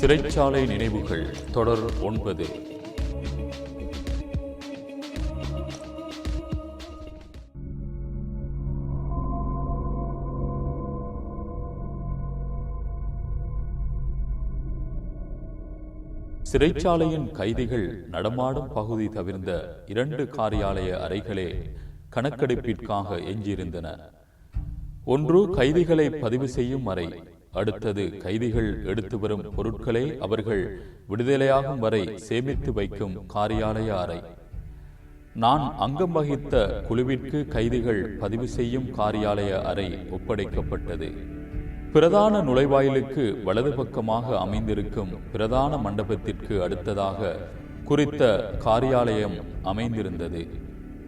சிறைச்சாலை நினைவுகள் தொடர் ஒன்பது. சிறைச்சாலையின் கைதிகள் நடமாடும் பகுதி தவிர்ந்த இரண்டு காரியாலய அறைகளே கணக்கெடுப்பிற்காக எஞ்சியிருந்தன. ஒன்று கைதிகளை பதிவு செய்யும் அறை அடுத்தது கைதிகள் எடுத்து வரும் பொருட்களை அவர்கள் விடுதலையாகும் வரை சேமித்து வைக்கும் காரியாலய அறை. நான் அங்கம் வகித்த குழுவிற்கு கைதிகள் பதிவு செய்யும் காரியாலய அறை ஒப்படைக்கப்பட்டது. பிரதான நுழைவாயிலுக்கு வலது பக்கமாக அமைந்திருக்கும் பிரதான மண்டபத்திற்கு அடுத்ததாக குறித்த காரியாலயம் அமைந்திருந்தது.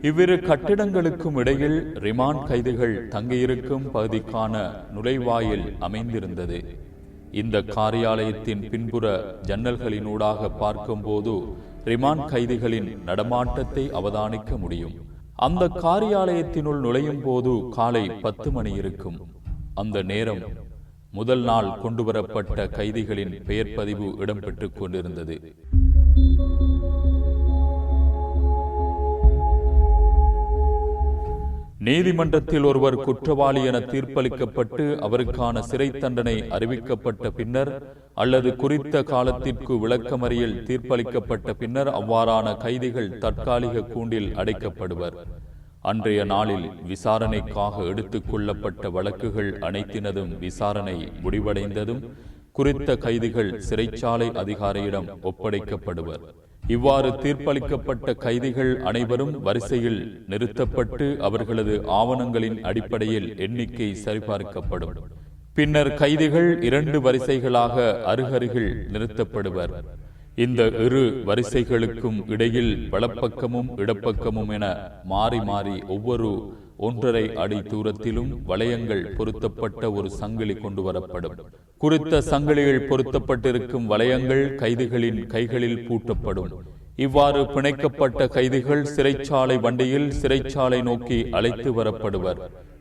இவ்விரு கட்டிடங்களுக்கும் இடையில் ரிமாண்ட் கைதிகள் தங்கியிருக்கும் பகுதிக்கான நுழைவாயில் அமைந்திருந்தது. இந்த காரியாலயத்தின் பின்புற ஜன்னல்களினூடாக பார்க்கும்போது ரிமாண்ட் கைதிகளின் நடமாட்டத்தை அவதானிக்க முடியும். அந்த காரியாலயத்தினுள் நுழையும் போது காலை பத்து மணி இருக்கும். அந்த நேரம் முதல் நாள் கொண்டுவரப்பட்ட கைதிகளின் பெயர் பதிவு இடம்பெற்றுக் கொண்டிருந்தது. நீதிமன்றத்தில் ஒருவர் குற்றவாளி என தீர்ப்பளிக்கப்பட்டு அவருக்கான சிறை தண்டனை அறிவிக்கப்பட்ட பின்னர் அல்லது குறித்த காலத்திற்கு விளக்கமறியல் தீர்ப்பளிக்கப்பட்ட பின்னர் அவ்வாறான கைதிகள் தற்காலிக கூண்டில் அடைக்கப்படுவர். அன்றைய நாளில் விசாரணைக்காக எடுத்துக் கொள்ளப்பட்ட வழக்குகள் அனைத்தினதும் விசாரணை முடிவடைந்ததும் குறித்த கைதிகள் சிறைச்சாலை அதிகாரியிடம் ஒப்படைக்கப்படுவர். இவ்வாறு தீர்ப்பளிக்கப்பட்ட கைதிகள் அனைவரும் வரிசையில் நிறுத்தப்பட்டு அவர்களது ஆவணங்களின் அடிப்படையில் எண்ணிக்கை சரிபார்க்கப்படும். பின்னர் கைதிகள் இரண்டு வரிசைகளாக அருகருகில் நிறுத்தப்படுவர். இந்த இரு வரிசைகளுக்கும் இடையில் வலப்பக்கமும் இடப்பக்கமும் என மாறி மாறி ஒவ்வொரு ஒன்றரை அடி தூரத்திலும் வளையங்கள் பொருத்தப்பட்ட ஒரு சங்கிலி கொண்டு வரப்படும் குறித்த சங்கிலிகள் பொருத்தப்பட்டிருக்கும் வளையங்கள் கைதிகளின் கைகளில் பூட்டப்படும். இவ்வாறு பிணைக்கப்பட்ட கைதிகள் சிறைச்சாலை வண்டியில் சிறைச்சாலை நோக்கி அழைத்து வரப்படுவர்.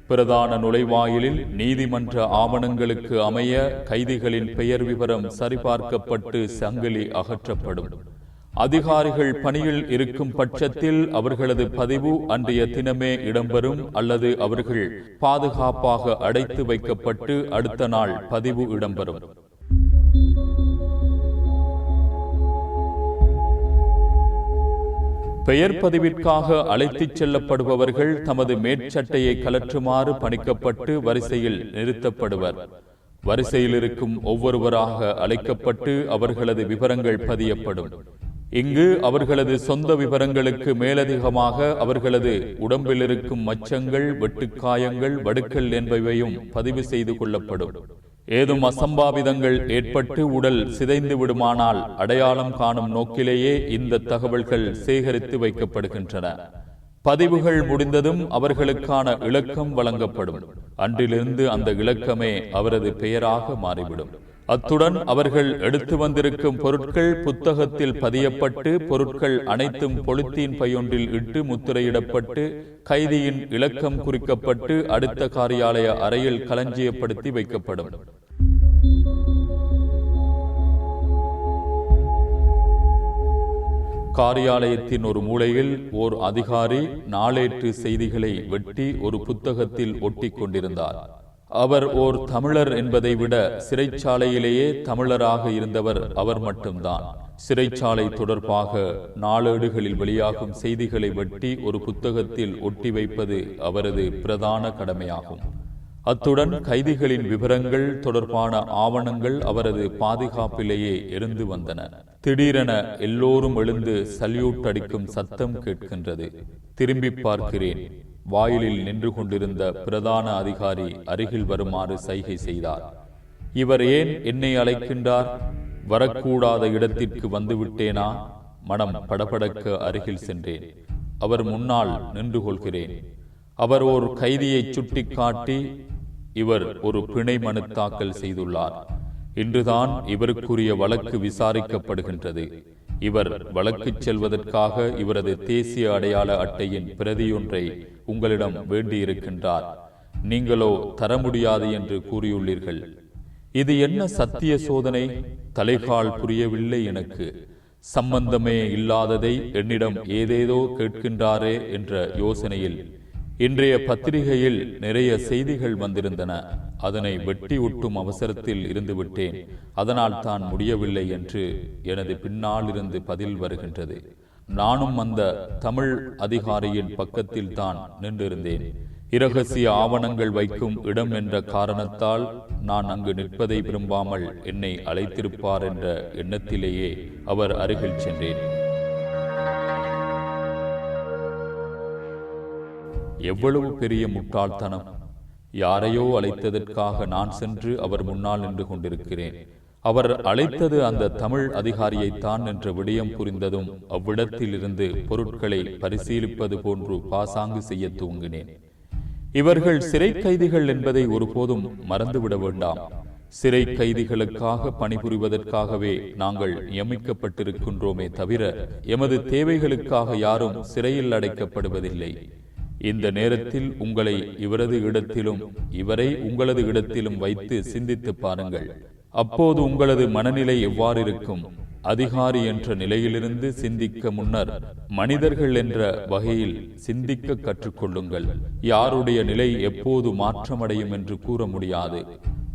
பிரதான நுழைவாயிலில் நீதிமன்ற ஆவணங்களுக்கு அமைய கைதிகளின் பெயர் விவரம் சரிபார்க்கப்பட்டு சங்கிலி அகற்றப்படும். அதிகாரிகள் பணியில் இருக்கும் பட்சத்தில் அவர்களது பதிவு அன்றைய தினமே இடம்பெறும் அல்லது அவர்கள் பாதுகாப்பாக அடைத்து வைக்கப்பட்டு அடுத்த நாள் பதிவு இடம்பெறும். பெயர் பதிவிற்காக அழைத்துச் செல்லப்படுபவர்கள் தமது மேற்சட்டையை கலற்றுமாறு பணிக்கப்பட்டு வரிசையில் நிறுத்தப்படுவர். வரிசையில் இருக்கும் ஒவ்வொருவராக அழைக்கப்பட்டு அவர்களது விவரங்கள் பதியப்படும். இங்கு அவர்களது சொந்த விவரங்களுக்கு மேலதிகமாக அவர்களது உடம்பில் இருக்கும் மச்சங்கள் வெட்டுக்காயங்கள் வடுக்கள் என்பவையும் பதிவு செய்து கொள்ளப்படும். ஏதும் அசம்பாவிதங்கள் ஏற்பட்டு உடல் சிதைந்து விடுமானால் அடையாளம் காணும் நோக்கிலேயே இந்த தகவல்கள் சேகரித்து வைக்கப்படுகின்றன. பதிவுகள் முடிந்ததும் அவர்களுக்கான இலக்கம் வழங்கப்படும். அன்றிலிருந்து அந்த இலக்கமே அவரது பெயராக மாறிவிடும். அத்துடன் அவர்கள் எடுத்து வந்திருக்கும் பொருட்கள் புத்தகத்தில் பதியப்பட்டு பொருட்கள் அனைத்தும் பொலித்தீன் பையொன்றில் இட்டு முத்திரையிடப்பட்டு கைதியின் இலக்கம் குறிக்கப்பட்டு அடுத்த காரியாலய அறையில் களஞ்சியப்படுத்தி வைக்கப்படும். காரியாலயத்தின் ஒரு மூலையில் ஓர் அதிகாரி நாளேற்று செய்திகளை வெட்டி ஒரு புத்தகத்தில் ஒட்டி கொண்டிருந்தார். அவர் ஓர் தமிழர் என்பதை விட சிறைச்சாலையிலேயே தமிழராக இருந்தவர் அவர் மட்டும்தான். சிறைச்சாலை தொடர்பாக நாளேடுகளில் வெளியாகும் செய்திகளை வெட்டி ஒரு புத்தகத்தில் ஒட்டி வைப்பது அவரது பிரதான கடமையாகும். அத்துடன் கைதிகளின் விவரங்கள் தொடர்பான ஆவணங்கள் அவரது பாதுகாப்பிலேயே இருந்து வந்தன. திடீரென எல்லோரும் எழுந்து சல்யூட் அடிக்கும் சத்தம் கேட்கின்றது. திரும்பி பார்க்கிறேன். வாயிலில் நின்று கொண்டிருந்த பிரதான அதிகாரி அருகில் வருமாறு சைகை செய்தார். இவர் ஏன் என்னை அழைக்கின்றார்? வரக்கூடாத இடத்திற்கு வந்துவிட்டேனா? மனம் படபடக்க அருகில் சென்றேன். அவர் முன்னால் நின்று கொள்கிறேன் அவர் ஒரு கைதியை சுட்டிக்காட்டி இவர் ஒரு பிணை மனு தாக்கல் செய்துள்ளார். இன்றுதான் இவருக்குரிய வழக்கு விசாரிக்கப்படுகின்றது. இவர் வழக்குச் செல்வதற்காக இவரது தேசிய அடையாள அட்டையின் பிரதியொன்றை உங்களிடம் வேண்டியிருக்கின்றார். நீங்களோ தர முடியாது என்று கூறியுள்ளீர்கள். இது என்ன சத்திய சோதனை? தலைகால் புரியவில்லை எனக்கு. சம்பந்தமே இல்லாததை என்னிடம் ஏதேதோ கேட்கின்றாரே என்ற யோசனையில் இன்றைய பத்திரிகையில் நிறைய செய்திகள் வந்திருந்தன. அதனை வெட்டி ஒட்டும் அவசரத்தில் இருந்து விட்டேன் அதனால் தான் முடியவில்லை என்று எனது பின்னால் இருந்து பதில் வருகின்றது. நானும் அந்த தமிழ் அதிகாரியின் பக்கத்தில் தான் நின்றிருந்தேன். இரகசிய ஆவணங்கள் வைக்கும் இடம் என்ற காரணத்தால் நான் அங்கு நிற்பதை விரும்பாமல் என்னை அழைத்திருப்பார் என்ற எண்ணத்திலேயே அவர் அருகில் சென்றேன். எவ்வளவு பெரிய முட்டாள்தனம். யாரையோ அழைத்ததற்காக நான் சென்று அவர் முன்னால் நின்று கொண்டிருக்கிறேன். அவர் அழைத்தது அந்த தமிழ் அதிகாரியைத்தான் என்ற விடயம் புரிந்ததும் அவ்விடத்திலிருந்து பொருட்களை பரிசீலிப்பது போன்று பாசாங்கு செய்ய துவங்கினேன். இவர்கள் சிறை கைதிகள் என்பதை ஒருபோதும் மறந்துவிட வேண்டாம். சிறை கைதிகளுக்காக பணிபுரிவதற்காகவே நாங்கள் நியமிக்கப்பட்டிருக்கின்றோமே தவிர எமது தேவைகளுக்காக யாரும் சிறையில் அடைக்கப்படுவதில்லை. இந்த நேரத்தில் உங்களை இவரது இடத்திலும் இவரை உங்களது இடத்திலும் வைத்து சிந்தித்து பாருங்கள். அப்போது உங்களது மனநிலை எவ்வாறு இருக்கும் அதிகாரி என்ற நிலையிலிருந்து சிந்திக்க முன்னர் மனிதர்கள் என்ற வகையில் சிந்திக்க கற்றுக்கொள்ளுங்கள். யாருடைய நிலை எப்போது மாற்றமடையும் என்று கூற முடியாது.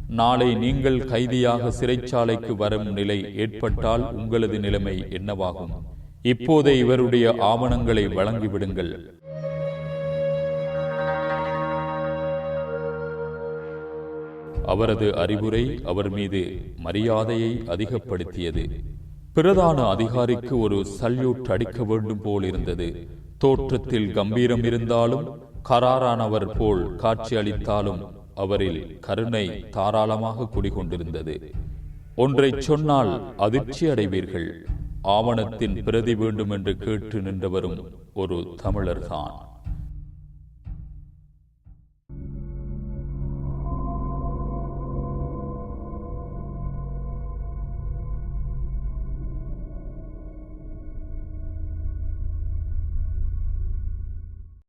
நாளை நீங்கள் கைதியாக சிறைச்சாலைக்கு வரும் நிலை ஏற்பட்டால் உங்களது நிலைமை என்னவாகும்? இப்போதே இவருடைய ஆவணங்களை வழங்கிவிடுங்கள். அவரது அறிவுரை அவர் மீது மரியாதையை அதிகப்படுத்தியது. பிரதான அதிகாரிக்கு ஒரு சல்யூட் அடிக்க வேண்டும் போல் இருந்தது. தோற்றத்தில் கம்பீரம் இருந்தாலும் கராரானவர் போல் காட்சி அளித்தாலும் அவரில் கருணை தாராளமாக குடிகொண்டிருந்தது. ஒன்றை சொன்னால் அதிர்ச்சி அடைவீர்கள். ஆவணத்தின் பிரதி வேண்டும் என்று கேட்டு நின்றவரும் ஒரு தமிழர்தான்.